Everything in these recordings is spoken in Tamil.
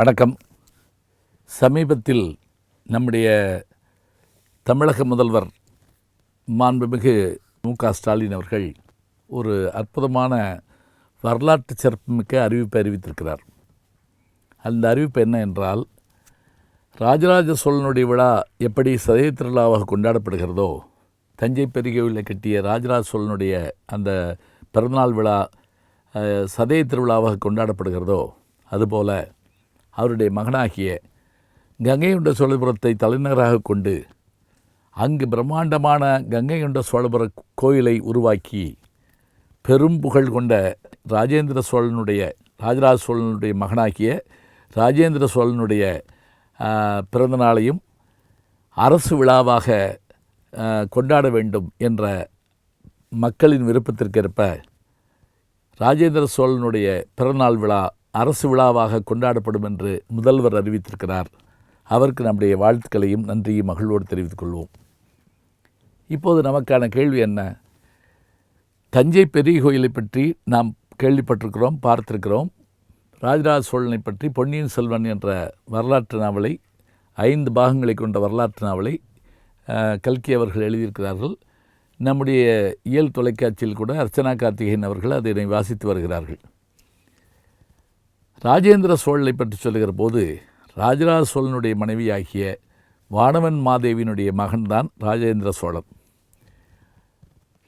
வணக்கம். சமீபத்தில் நம்முடைய தமிழக முதல்வர் மாண்புமிகு மு க ஸ்டாலின் அவர்கள் ஒரு அற்புதமான வரலாற்று சிறப்புமிக்க அறிவிப்பை அறிவித்திருக்கிறார். அந்த அறிவிப்பு என்ன என்றால் ராஜராஜ சோழனுடைய விழா எப்படி சதய திருவிழாவாக கொண்டாடப்படுகிறதோ தஞ்சை பெரிய கட்டிய ராஜராஜ சோழனுடைய அந்த பிறந்தநாள் விழா சதய திருவிழாவாக கொண்டாடப்படுகிறதோ அதுபோல அவருடைய மகனாகிய கங்கையுண்ட சோழபுரத்தை தலைநகராக கொண்டு அங்கு பிரம்மாண்டமான கங்கையுண்ட சோழபுர கோயிலை உருவாக்கி பெரும் புகழ் கொண்ட ராஜேந்திர சோழனுடைய ராஜராஜ சோழனுடைய மகனாகிய ராஜேந்திர சோழனுடைய பிறந்தநாளையும் அரசு விழாவாக கொண்டாட வேண்டும் என்ற மக்களின் விருப்பத்திற்கேற்ப ராஜேந்திர சோழனுடைய பிறந்தநாள் விழா அரசு விழாவாக கொண்டாடப்படும் என்று முதல்வர் அறிவித்திருக்கிறார். அவருக்கு நம்முடைய வாழ்த்துக்களையும் நன்றியும் மகிழ்வோடு தெரிவித்துக் கொள்வோம். இப்போது நமக்கான கேள்வி என்ன? தஞ்சை பெரிய கோயிலை பற்றி நாம் கேள்விப்பட்டிருக்கிறோம் பார்த்திருக்கிறோம். ராஜராஜ சோழனை பற்றி பொன்னியின் செல்வன் என்ற வரலாற்று நாவலை ஐந்து பாகங்களை கொண்ட வரலாற்று நாவலை கல்கி அவர்கள் எழுதியிருக்கிறார்கள். நம்முடைய இயல் தொலைக்காட்சியில் கூட அர்ச்சனா கார்த்திகேயன் அவர்கள் அதனை வாசித்து வருகிறார்கள். ராஜேந்திர சோழனை பற்றி சொல்லுகிற போது ராஜராஜ சோழனுடைய மனைவியாகிய வானவன் மாதேவியினுடைய மகன்தான் ராஜேந்திர சோழன்.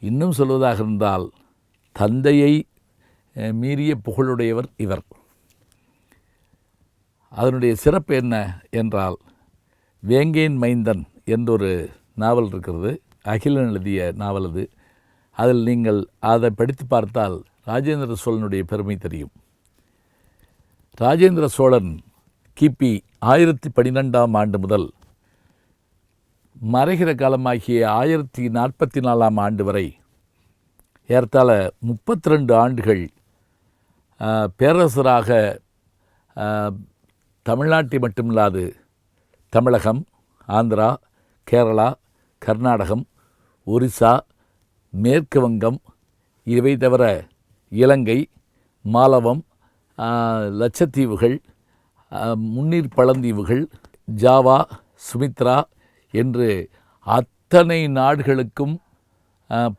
இன்னும் சொல்வதாக இருந்தால் தந்தையை மீறிய புகழுடையவர் இவர். அதனுடைய சிறப்பு என்ன என்றால் வேங்கேன் மைந்தன் என்றொரு நாவல் இருக்கிறது அகிலன் எழுதிய நாவல் அது. அதில் நீங்கள் அதை படித்து பார்த்தால் ராஜேந்திர சோழனுடைய பெருமை தெரியும். ராஜேந்திர சோழன் கிபி ஆயிரத்தி பன்னிரெண்டாம் ஆண்டு முதல் மறைகிற காலமாகிய ஆயிரத்தி நாற்பத்தி நாலாம் ஆண்டு வரை ஏறத்தாழ முப்பத்தி ரெண்டு ஆண்டுகள் பேரரசராக தமிழ்நாட்டை மட்டுமில்லாது தமிழகம் ஆந்திரா கேரளா கர்நாடகம் ஒரிசா மேற்கு வங்கம் இவை தவிர இலங்கை மாலவம் லட்சத்தீவுகள் முன்னீர் பழந்தீவுகள் ஜாவா சுமித்ரா என்று அத்தனை நாடுகளுக்கும்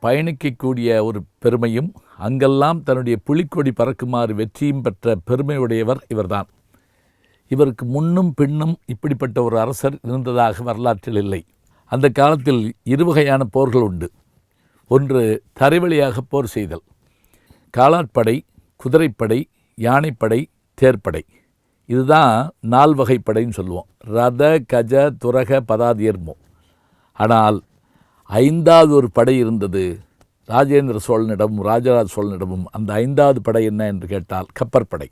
பயணிக்கக்கூடிய ஒரு பெருமையும் அங்கெல்லாம் தன்னுடைய புலிக்கொடி பறக்குமாறு வெற்றியும் பெற்ற பெருமையுடையவர் இவர்தான். இவருக்கு முன்னும் பின்னும் இப்படிப்பட்ட ஒரு அரசர் இருந்ததாக வரலாற்றில் இல்லை. அந்த காலத்தில் இருவகையான போர்கள் உண்டு. ஒன்று தரைவழியாக போர் செய்தல். காலாட்படை குதிரைப்படை யானைப்படை தேர்ப்படை. இதுதான் நால் வகைப்படைன்னு சொல்லுவோம். ரத கஜ துரக பதாதியர்மோ ஆனால் ஐந்தாவது ஒரு படை இருந்தது ராஜேந்திர சோழனிடமும் ராஜராஜ சோழனிடமும். அந்த ஐந்தாவது படை என்ன என்று கேட்டால் கப்பற்படை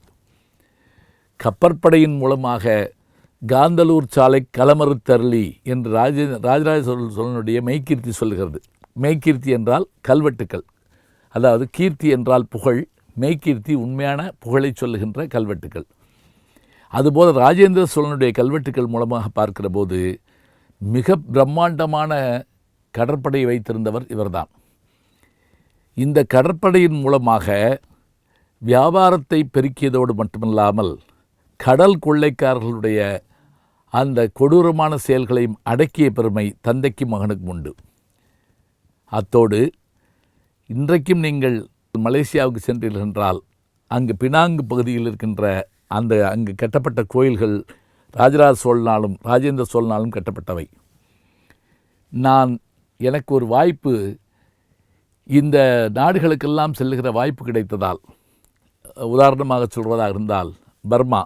கப்பற்படையின் மூலமாக காந்தலூர் சாலை களமறுத்தருளி என்று ராஜே ராஜராஜ சோழ சோழனுடைய மெய்கீர்த்தி சொல்கிறது மெய்கீர்த்தி என்றால் கல்வெட்டுக்கள். அதாவது கீர்த்தி என்றால் புகழ் மெய்கீர்த்தி உண்மையான புகழை சொல்லுகின்ற கல்வெட்டுக்கள். அதுபோல் ராஜேந்திர சோழனுடைய கல்வெட்டுக்கள் மூலமாக பார்க்கிற போது மிக பிரம்மாண்டமான கடற்படையை வைத்திருந்தவர் இவர்தான். இந்த கடற்படையின் மூலமாக வியாபாரத்தை பெருக்கியதோடு மட்டுமல்லாமல் கடல் கொள்ளைக்காரர்களுடைய அந்த கொடூரமான செயல்களையும் அடக்கிய பெருமை தந்தைக்கும் மகனுக்கும் உண்டு. அத்தோடு இன்றைக்கும் நீங்கள் மலேசியாவுக்கு சென்றீர்கள் என்றால் அங்கு பினாங்கு பகுதியில் இருக்கின்ற அந்த அங்கு கட்டப்பட்ட கோயில்கள் ராஜராஜ சோழனாலும் ராஜேந்திர சோழனாலும் கட்டப்பட்டவை. நான் எனக்கு ஒரு வாய்ப்பு இந்த நாடுகளுக்கெல்லாம் செல்லுகிற வாய்ப்பு கிடைத்ததால் உதாரணமாக சொல்வதாக இருந்தால் பர்மா.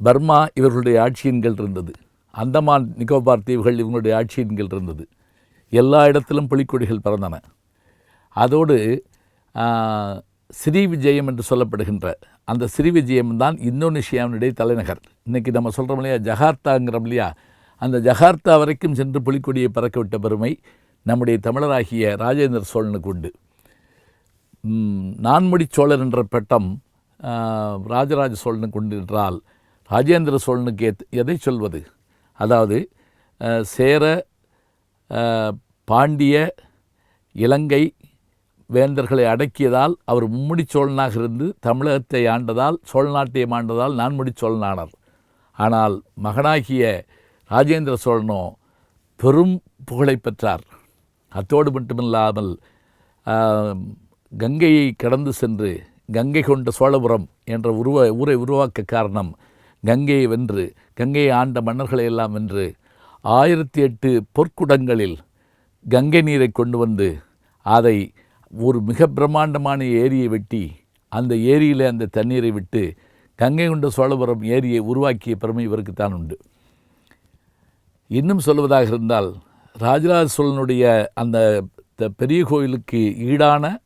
பர்மா இவர்களுடைய ஆட்சியின் கீழ் இருந்தது. அந்தமான் நிக்கோபார் தீவுகள் இவங்களுடைய ஆட்சியின் கீழ் இருந்தது. எல்லா இடத்திலும் புலிக்கொடிகள் பிறந்தன. அதோடு ஸ்ரீ விஜயம் என்று சொல்லப்படுகின்ற அந்த ஸ்ரீ விஜயம் தான் இந்தோனேஷியாவினுடைய தலைநகர் இன்றைக்கி நம்ம சொல்கிறோம் இல்லையா ஜகார்த்தாங்கிறோம் இல்லையா? அந்த ஜகார்த்தா வரைக்கும் சென்று புலிக்கொடியை பறக்கவிட்ட பெருமை நம்முடைய தமிழராகிய ராஜேந்திர சோழனுக்கு உண்டு. நான்முடி சோழர் என்ற பட்டம் ராஜராஜ சோழனுக்கு உண்டு என்றால் ராஜேந்திர சோழனுக்கு எத்- எதை சொல்வது? அதாவது சேர பாண்டிய இலங்கை வேந்தர்களை அடக்கியதால் அவர் மும்முடி சோழனாக இருந்து தமிழகத்தை ஆண்டதால் சோழ நாட்டை ஆண்டதால் நான்முடி சோழனானார். ஆனால் மகனாகிய ராஜேந்திர சோழனோ பெரும் புகழை பெற்றார். அத்தோடு மட்டுமில்லாமல் கங்கையை கடந்து சென்று கங்கை கொண்ட சோழபுரம் என்ற உருவ ஊரை உருவாக்க காரணம் கங்கையை வென்று கங்கையை ஆண்ட மன்னர்களை எல்லாம் வென்று ஆயிரத்தி எட்டு பொற்குடங்களில் கங்கை நீரை கொண்டு வந்து அதை ஒரு மிக பிரம்மாண்டமான ஏரியை வெட்டி அந்த ஏரியில் அந்த தண்ணீரை விட்டு கங்கை கொண்ட சோழபுரம் ஏரியை உருவாக்கிய பெருமை இவருக்குத்தான் உண்டு. இன்னும் சொல்வதாக இருந்தால் ராஜராஜ சோழனுடைய அந்த த- பெரிய கோவிலுக்கு ஈடான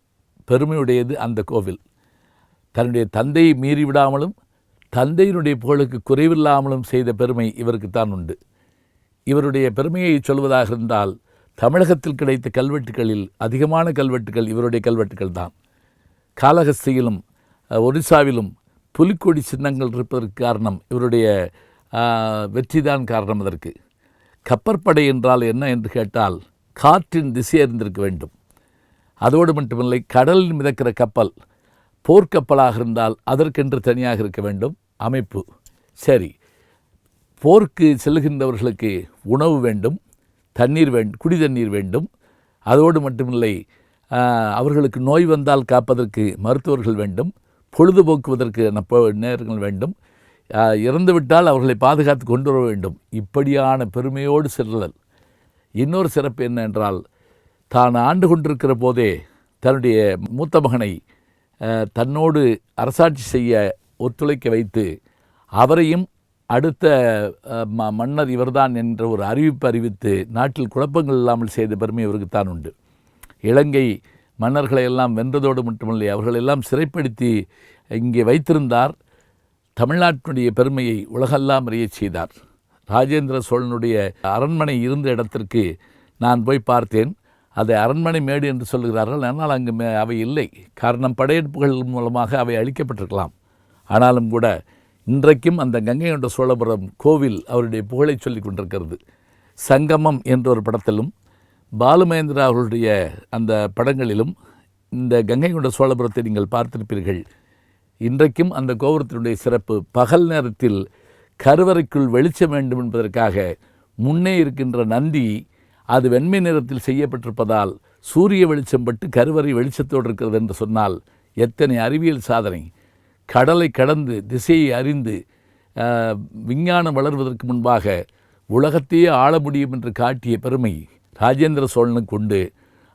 பெருமையுடையது அந்த கோவில். தன்னுடைய தந்தையை மீறிவிடாமலும் தந்தையினுடைய புகழுக்கு குறைவில்லாமலும் செய்த பெருமை இவருக்குத்தான் உண்டு. இவருடைய பெருமையை சொல்வதாக இருந்தால் தமிழகத்தில் கிடைத்த கல்வெட்டுகளில் அதிகமான கல்வெட்டுகள் இவருடைய கல்வெட்டுகள் தான். காளஹஸ்தியிலும் ஒரிசாவிலும் புலிக்கொடி சின்னங்கள் இருப்பதற்கு காரணம் இவருடைய வெற்றிதான் காரணம் அதற்கு. கப்பற்படை என்றால் என்ன என்று கேட்டால் காற்றின் திசை அறிந்திருக்க வேண்டும். அதோடு மட்டுமில்லை கடலில் மிதக்கிற கப்பல் போர்க்கப்பலாக இருந்தால் அதற்கென்று தனியாக இருக்க வேண்டும். அமைப்பு. சரி போருக்கு செல்கின்றவர்களுக்கு உணவு வேண்டும். தண்ணீர் வேண்டும் குடி தண்ணீர் வேண்டும். அதோடு மட்டுமில்லை அவர்களுக்கு நோய் வந்தால் காப்பதற்கு மருத்துவர்கள் வேண்டும். பொழுதுபோக்குவதற்கு நேரங்கள் வேண்டும். இறந்துவிட்டால் அவர்களை பாதுகாத்து கொண்டு வர வேண்டும். இப்படியான பெருமையோடு செல்லல் இன்னொரு சிறப்பு என்ன என்றால் தான் ஆண்டு கொண்டிருக்கிற போதே தன்னுடைய மூத்த மகனை தன்னோடு அரசாட்சி செய்ய ஒத்துழைக்க வைத்து அவரையும் அடுத்த ம- மன்னர் இவர்தான் என்ற ஒரு அறிவிப்பு அறிவித்து நாட்டில் குழப்பங்கள் இல்லாமல் செய்த பெருமை இவருக்குத்தான் உண்டு. இலங்கை மன்னர்களை எல்லாம் வென்றதோடு மட்டுமில்லை அவர்களெல்லாம் சிறைப்படுத்தி இங்கே வைத்திருந்தார். தமிழ்நாட்டினுடைய பெருமையை உலகெல்லாம் அறியச் செய்தார். ராஜேந்திர சோழனுடைய அரண்மனை இருந்த இடத்திற்கு நான் போய் பார்த்தேன். அதை அரண்மனை மேடு என்று சொல்கிறார்கள் ஆனால் அங்கு மே அவை இல்லை. காரணம் படையெடுப்புகள் மூலமாக அவை அழிக்கப்பட்டிருக்கலாம். ஆனாலும் கூட இன்றைக்கும் அந்த கங்கை கொண்ட சோழபுரம் கோவில் அவருடைய புகழை சொல்லி கொண்டிருக்கிறது. சங்கமம் என்ற ஒரு படத்திலும் பாலுமகேந்திரா அவர்களுடைய அந்த படங்களிலும் இந்த கங்கை கொண்ட சோழபுரத்தை நீங்கள் பார்த்திருப்பீர்கள். இன்றைக்கும் அந்த கோபுரத்தினுடைய சிறப்பு பகல் நேரத்தில் கருவறைக்குள் வெளிச்சம் வேண்டும் என்பதற்காக முன்னே இருக்கின்ற நந்தி அது வெண்மை நிறத்தில் செய்யப்பட்டிருப்பதால் சூரிய வெளிச்சம் பட்டு கருவறை வெளிச்சத்தோடு இருக்கிறது என்று சொன்னால் எத்தனை அறிவியல் சாதனை. கடலை கடந்து திசையை அறிந்து ஆஹ், விஞ்ஞானம் வளர்வதற்கு முன்பாக உலகத்தையே ஆள முடியும் என்று காட்டிய பெருமை ராஜேந்திர சோழனுக்கு உண்டு.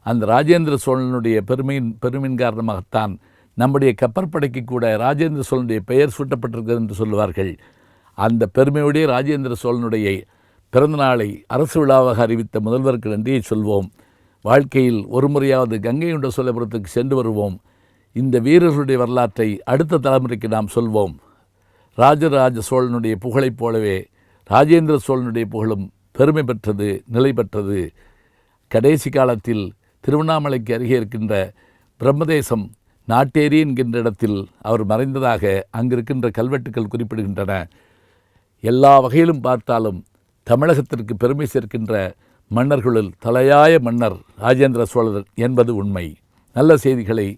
அந்த ராஜேந்திர சோழனுடைய பெருமையின் பெருமையின் காரணமாகத்தான் நம்முடைய கப்பற்படைக்கு கூட ராஜேந்திர சோழனுடைய பெயர் சூட்டப்பட்டிருக்கிறது என்று சொல்லுவார்கள். அந்த பெருமையுடைய ராஜேந்திர சோழனுடைய பிறந்தநாளை அரசு விழாவாக அறிவித்த முதல்வருக்கு நன்றியை சொல்வோம். வாழ்க்கையில் ஒரு முறையாவது கங்கை கொண்ட சோழபுரத்துக்கு சென்று வருவோம். இந்த வீரர்களுடைய வரலாற்றை அடுத்த தலைமுறைக்கு நாம் சொல்வோம். ராஜராஜ சோழனுடைய புகழைப் போலவே ராஜேந்திர சோழனுடைய புகழும் பெருமை பெற்றது நிலை பெற்றது. கடைசி காலத்தில் திருவண்ணாமலைக்கு அருகே இருக்கின்ற பிரம்மதேசம் நாட்டேரி என்கின்ற இடத்தில் அவர் மறைந்ததாக அங்கிருக்கின்ற கல்வெட்டுக்கள் குறிப்பிடுகின்றன. எல்லா வகையிலும் பார்த்தாலும் தமிழகத்திற்கு பெருமை சேர்க்கின்ற மன்னர்களுள் தலையாய மன்னர் ராஜேந்திர சோழர் என்பது உண்மை. நல்ல செய்திகளை